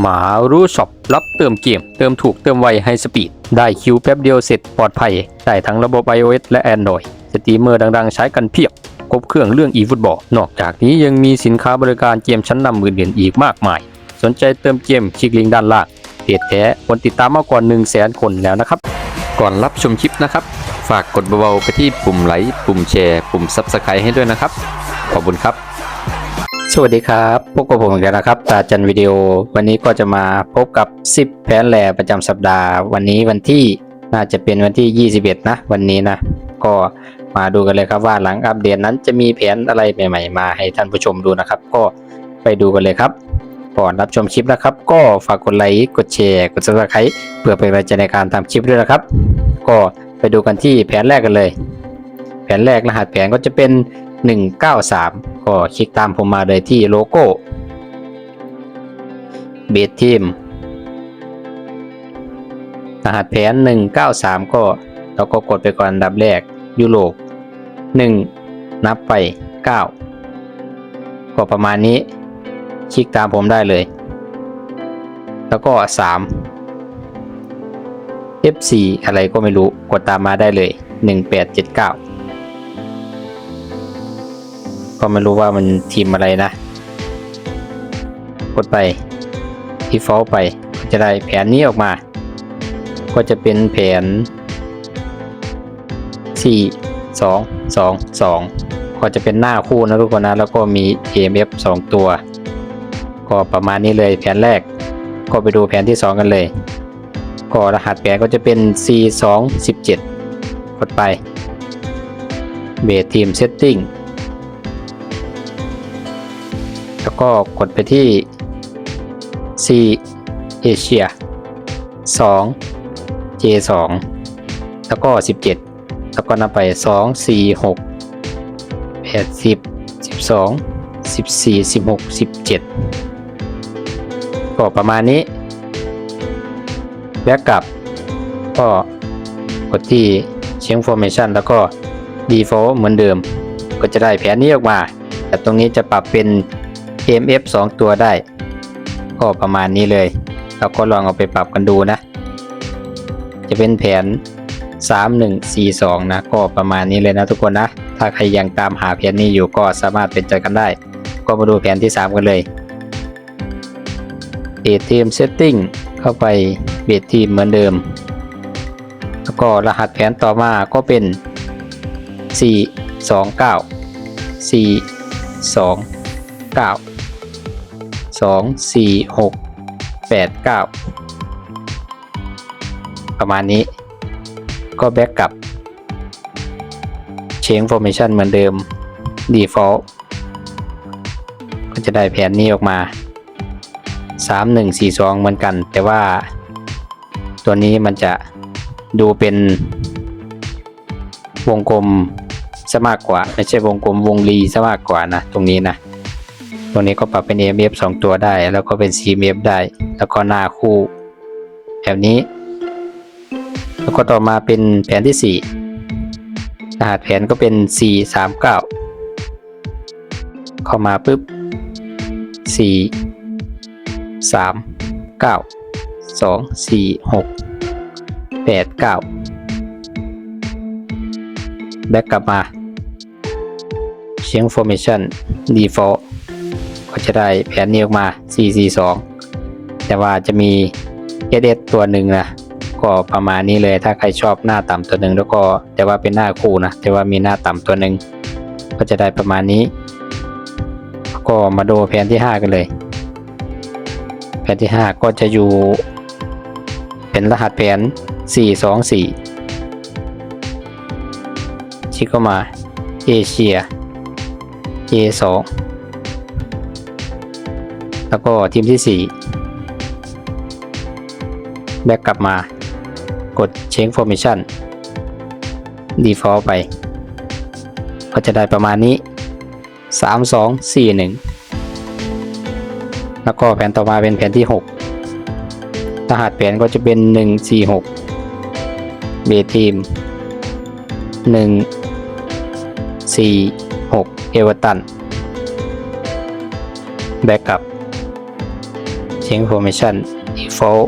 หมารู้ช็อปรับเติมเกม เติมถูกเติมไวให้สปีด ได้คิวแป๊บเดียวเสร็จปลอดภัย ได้ทั้งระบบ iOS และ Android สตรีมเมอร์ดังๆ ใช้กันเพียบครบเครื่องเรื่อง eFootball นอกจากนี้ยังมีสินค้าบริการเกมชั้นนำอื่นๆอีกมากมาย สนใจเติมเกมคลิกลิงก์ด้านล่างเพจแท้คนติดตามมากกว่า 1 0 0 0 0แสนคนแล้วนะครับ ก่อนรับชมคลิปนะครับ ฝากกดเบาๆไปที่ปุ่มไลค์ปุ่มแชร์ ปุ่ม Subscribe ให้ด้วยนะครับ ขอบคุณครับ สวัสดีครับพบกับผมอีกแล้วนะครับ ตาจันวิดีโอ วันนี้ก็จะมาพบกับ 10 แผนแหลประจำสัปดาห์ วันนี้วันที่น่าจะเป็นวันที่ 21 นะ วันนี้นะ ก็มาดูกันเลยครับว่าหลังอัปเดตนั้นจะมีแผนอะไรใหม่ ๆ มาให้ท่านผู้ชมดูนะครับ ก็ไปดูกันเลยครับ ก่อนรับชมคลิปนะครับ ก็ฝากกดไลค์กดแชร์กด subscribe เพื่อเป็นกำลังใจในการทำคลิปด้วยนะครับ ก็ไปดูกันที่แผนแรกกันเลย แผนแรกรหัสแผนก็จะเป็น 193 ก็คลิกตามผมมาเลยที่โลโก้เบสทีมรหัสแผน 193 ก็เราก็กดไปก่อนอันดับแรกยุโรป1 นับไป 9 ก็ประมาณนี้ คลิกตามผมได้เลย แล้วก็ 3 F4 อะไรก็ไม่รู้กดตามมาได้เลย 1879 ก็ไม่รู้ว่ามันทีมอะไรนะ กดไป default ไปจะได้แผนนี้ออกมา ก็จะเป็นแผน 4 2 2 2 ก็จะเป็นหน้าคู่นะทุกคนนะ แล้วก็มี AMF 2 ตัว ก็ประมาณนี้เลยแผนแรก ก็ไปดูแผนที่ 2 กันเลย ก็รหัสแผนก็จะเป็น C 2 17กดไปเบสทีมเซตติ้ง ก็กดไปที่ C Asia 2 J 2แล้วก็ 17 แล้วก็นับไป 2 4 6 8 10 12 14 16 17 ก็ประมาณนี้แบ็กกลับก็กดที่ Change Formation แล้วก็ Default เหมือนเดิม ก็จะได้แผนนี้ออกมา แต่ตรงนี้จะปรับเป็น MF 2 ตัวได้ ก็ประมาณนี้เลย เราก็ลองเอาไปปรับกันดูนะ จะเป็นแผน 3142 นะ ก็ประมาณนี้เลยนะทุกคนนะ ถ้าใครยังตามหาแผนนี้อยู่ก็สามารถเป็นใจกันได้ ก็มาดูแผนที่ 3 กันเลยเบสทีมเซตติ้งเข้าไปเบสทีมเหมือนเดิม แล้วก็รหัสแผนต่อมาก็เป็น 429 4 2 9สอง สี่หกแปดเก้าประมาณนี้ ก็แบ็กกลับ Change Formation เหมือนเดิม Default ก็จะได้แผนนี้ออกมา 3142 เหมือนกัน แต่ว่าตัวนี้มันจะดูเป็น วงกลมซะมากกว่า ไม่ใช่วงกลมวงรีซะมากกว่านะ ตรงนี้นะ ตัวนี้ก็ปรับเป็น AMF 2 ตัวได้ แล้วก็เป็น CMF ได้ แล้วก็หน้าคู่แบบนี้ แล้วก็ต่อมาเป็นแผนที่ 4 รหัสแผนก็เป็น 4 3 9 เข้ามาปุ๊บ 4 3 9 2 4 6 8 9 แบ็กกลับมา Change Formation Default จะได้แผนนี้ออกมา 442 แต่ว่าจะมี SS ตัวหนึ่งนะก็ประมาณนี้เลยถ้าใครชอบหน้าต่ำตัวหนึ่งแล้วก็แต่ว่าเป็นหน้าคู่นะแต่ว่ามีหน้าต่ำตัวหนึ่งก็จะได้ประมาณนี้ ก็มาดูแผนที่ 5 กันเลย แผนที่ 5 ก็จะอยู่ เป็นรหัสแผน 424ชิคเข้ามาเอเชีย J2 แล้วก็ทีมที่ 4 แบ็กกลับมากด Change Formation Default ไป ก็จะได้ประมาณนี้ 3 2 4 1 แล้วก็แผนต่อมาเป็นแผนที่ 6 รหัสแผนก็จะเป็น 1 4 6เบทีม 1 4 6 เอเวอร์ตัน แบ็กกลับ change formation default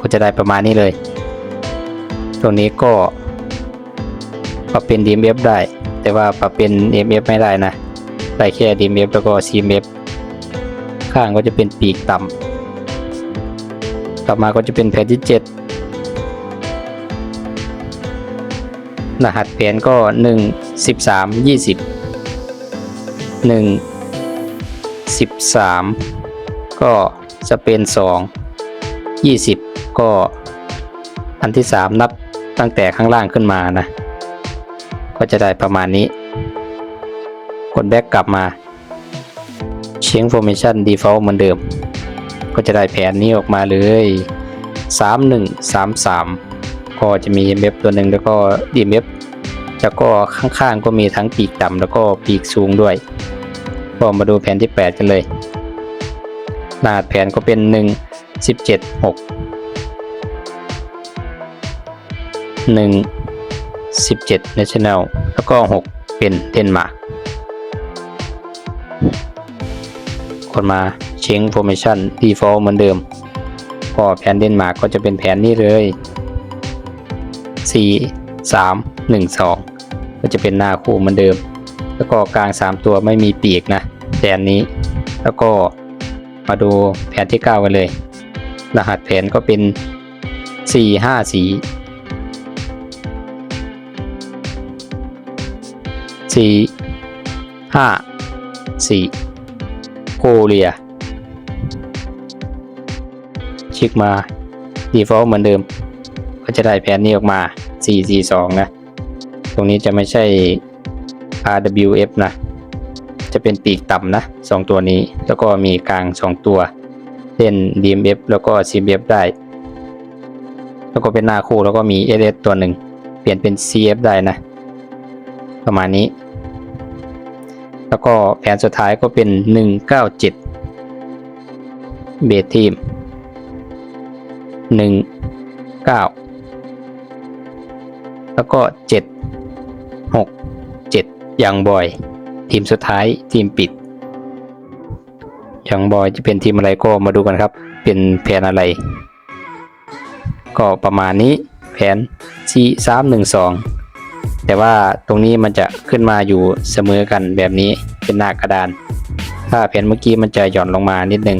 ก็จะได้ประมาณนี้เลย ตรงนี้ก็ปรับเป็น DMF ได้ แต่ว่าปรับเป็น MF ไม่ได้นะ ได้แค่ DMF แล้วก็ CMF ข้างก็จะเป็นปีกต่ำต่อมาก็จะเป็นแผ่นที่ 7 รหัสแผนก็ 1 13 20 1 13 ก็ จะเปน 2 20 ก็อันที่ 3 นับตั้งแต่ข้างล่างขึ้นมานะ ก็จะได้ประมาณนี้ กดแบ็กกลับมา Change Formation Default เหมือนเดิม ก็จะได้แผนนี้ออกมาเลย 3133 ก็จะมี MF ตัวหนึ่งแล้วก็ DMF แล้วก็ข้างๆก็มีทั้งปีกต่ำแล้วก็ปีกสูงด้วย ก็มาดูแผนที่ 8 กันเลย รหัสแผนก็เป็น 1 17 6 1 17 National แล้วก็ 6 เป็นเดนมาร์กคนมา Change Formation Default เหมือนเดิมก็แผนเดนมาร์กก็จะเป็นแผนนี้เลย 4 3 1 2 ก็จะเป็นหน้าคู่เหมือนเดิม แล้วก็กลาง 3 ตัวไม่มีปีกนะแผนนี้แล้วก็ มาดูแผนที่ 9 กันเลย รหัสแผนก็เป็น 4 5 4 4 5 4 โคเรียคลิกมา default เหมือนเดิม ก็จะได้แผนนี้ออกมา 442 นะ ตรงนี้จะไม่ใช่ RWF นะ จะเป็นปีกต่ำนะ 2 ตัวนี้ แล้วก็มีกลาง 2 ตัว เล่น DMF แล้วก็ CBF ได้ แล้วก็เป็นหน้าคู่แล้วก็มี SS ตัวหนึ่ง เปลี่ยนเป็น CF ได้นะ ประมาณนี้ แล้วก็แผนสุดท้ายก็เป็น 197 เบสทีมหนึ่งเก้าแล้วก็เจ็ดหกเจ็ดยังบ่อย ทีมสุดท้ายทีมปิดยังบอยจะเป็นทีมอะไรก็มาดูกันครับ เป็นแผนอะไร ก็ประมาณนี้แผน C สามหนึ่งสองแต่ว่าตรงนี้มันจะขึ้นมาอยู่เสมอกันแบบนี้เป็นหน้ากระดาน ถ้าแผนเมื่อกี้มันจะหย่อนลงมานิดนึง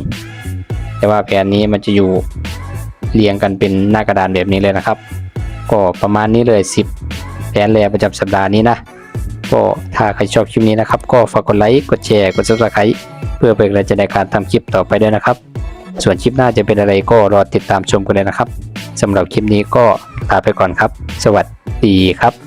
แต่ว่าแผนนี้มันจะอยู่เรียงกันเป็นหน้ากระดานแบบนี้เลยนะครับ ก็ประมาณนี้เลย 10 แผนแรกประจำสัปดาห์นี้นะ ก็ถ้าใครชอบคลิปนี้นะครับ ก็ฝากกดไลค์กดแชร์กดซับสไครต์เพื่อเป็นกำลังใจในการทำคลิปต่อไปด้วยนะครับ ส่วนคลิปหน้าจะเป็นอะไรก็รอติดตามชมกันเลยนะครับสำหรับคลิปนี้ก็ลาไปก่อนครับ สวัสดีครับ